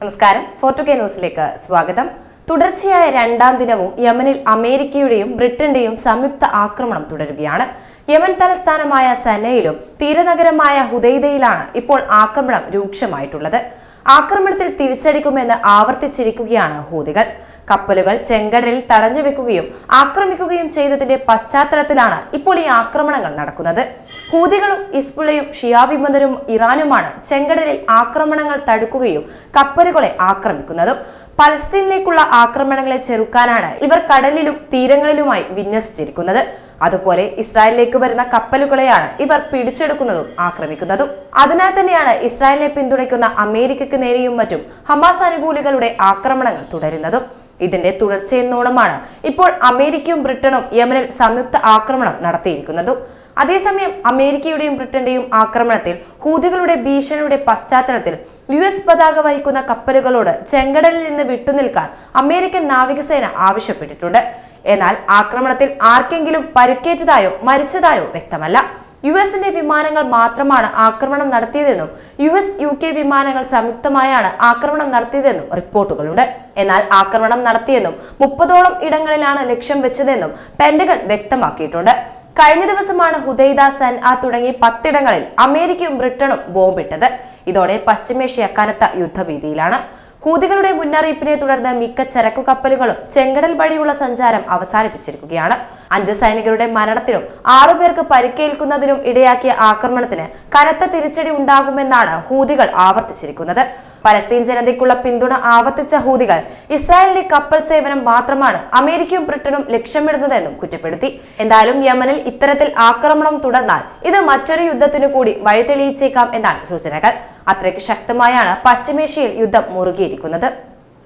നമസ്കാരം. ഫോർട്ടു കെ ന്യൂസിലേക്ക് സ്വാഗതം. തുടർച്ചയായ രണ്ടാം ദിനവും യമനിൽ അമേരിക്കയുടെയും ബ്രിട്ടന്റെയും സംയുക്ത ആക്രമണം തുടരുകയാണ്. യമൻ തലസ്ഥാനമായ സനയിലും തീരനഗരമായ ഹുദൈദയിലാണ് ഇപ്പോൾ ആക്രമണം രൂക്ഷമായിട്ടുള്ളത്. ആക്രമണത്തിൽ തിരിച്ചടിക്കുമെന്ന് ആവർത്തിച്ചിരിക്കുകയാണ് ഹൂതികൾ. കപ്പലുകൾ ചെങ്കടലിൽ തടഞ്ഞു വെക്കുകയും ആക്രമിക്കുകയും ചെയ്തതിന്റെ പശ്ചാത്തലത്തിലാണ് ഇപ്പോൾ ഈ ആക്രമണങ്ങൾ നടക്കുന്നത്. ഹൂതികളും ഇസ്ബുളയും ഷിയാവിമതരും ഇറാനുമാണ് ചെങ്കടലിൽ ആക്രമണങ്ങൾ തടുക്കുകയും കപ്പലുകളെ ആക്രമിക്കുന്നതും. പലസ്തീനിലേക്കുള്ള ആക്രമണങ്ങളെ ചെറുക്കാനാണ് ഇവർ കടലിലും തീരങ്ങളിലുമായി വിന്യസിച്ചിരിക്കുന്നത്. അതുപോലെ ഇസ്രായേലിലേക്ക് വരുന്ന കപ്പലുകളെയാണ് ഇവർ പിടിച്ചെടുക്കുന്നതും ആക്രമിക്കുന്നതും. അതിനാൽ തന്നെയാണ് ഇസ്രായേലിനെ പിന്തുണയ്ക്കുന്ന അമേരിക്കയ്ക്ക് നേരെയും മറ്റും ഹമാസ് അനുകൂലികളുടെ ആക്രമണങ്ങൾ തുടരുന്നതും. ഇതിന്റെ തുടർച്ചയെന്നോണമാണ് ഇപ്പോൾ അമേരിക്കയും ബ്രിട്ടനും യമനിൽ സംയുക്ത ആക്രമണം നടത്തിയിരിക്കുന്നതും. അതേസമയം അമേരിക്കയുടെയും ബ്രിട്ടന്റെയും ആക്രമണത്തിൽ ഹൂതികളുടെ ഭീഷണിയുടെ പശ്ചാത്തലത്തിൽ യു എസ് പതാക വഹിക്കുന്ന കപ്പലുകളോട് ചെങ്കടലിൽ നിന്ന് വിട്ടുനിൽക്കാൻ അമേരിക്കൻ നാവികസേന ആവശ്യപ്പെട്ടിട്ടുണ്ട്. എന്നാൽ ആക്രമണത്തിൽ ആർക്കെങ്കിലും പരിക്കേറ്റതായോ മരിച്ചതായോ വ്യക്തമല്ല. യു എസിന്റെ വിമാനങ്ങൾ മാത്രമാണ് ആക്രമണം നടത്തിയതെന്നും യു എസ് യു കെ വിമാനങ്ങൾ സംയുക്തമായാണ് ആക്രമണം നടത്തിയതെന്നും റിപ്പോർട്ടുകളുണ്ട്. എന്നാൽ ആക്രമണം നടത്തിയെന്നും മുപ്പതോളം ഇടങ്ങളിലാണ് ലക്ഷ്യം വെച്ചതെന്നും പെന്റഗൺ വ്യക്തമാക്കിയിട്ടുണ്ട്. കഴിഞ്ഞ ദിവസമാണ് ഹുദൈദ ആ തുടങ്ങി പത്തിടങ്ങളിൽ അമേരിക്കയും ബ്രിട്ടനും ബോംബിട്ടത്. ഇതോടെ പശ്ചിമേഷ്യ കനത്ത യുദ്ധഭീതിയിലാണ്. ഹൂതികളുടെ മുന്നറിയിപ്പിനെ തുടർന്ന് മിക്ക ചരക്കു കപ്പലുകളും ചെങ്കടൽ വഴിയുള്ള സഞ്ചാരം അവസാനിപ്പിച്ചിരിക്കുകയാണ്. അഞ്ച് സൈനികരുടെ മരണത്തിനും ആറുപേർക്ക് പരിക്കേൽക്കുന്നതിനും ഇടയാക്കിയ ആക്രമണത്തിന് കനത്ത തിരിച്ചടി ഉണ്ടാകുമെന്നാണ് ഹൂതികൾ ആവർത്തിച്ചിരിക്കുന്നത്. പലസ്തീൻ ജനതയ്ക്കുള്ള പിന്തുണ ആവർത്തിച്ച ഹൂതികൾ ഇസ്രായേലിന്റെ കപ്പൽ സേവനം മാത്രമാണ് അമേരിക്കയും ബ്രിട്ടനും ലക്ഷ്യമിടുന്നതെന്നും കുറ്റപ്പെടുത്തി. എന്തായാലും യമനിൽ ഇത്തരത്തിൽ ആക്രമണം തുടർന്നാൽ ഇത് മറ്റൊരു യുദ്ധത്തിനു കൂടി വഴിതെളിയിച്ചേക്കാം എന്നാണ് സൂചനകൾ. അത്രയ്ക്ക് ശക്തമായാണ് പശ്ചിമേഷ്യയിൽ യുദ്ധം മുറുകിയിരിക്കുന്നത്.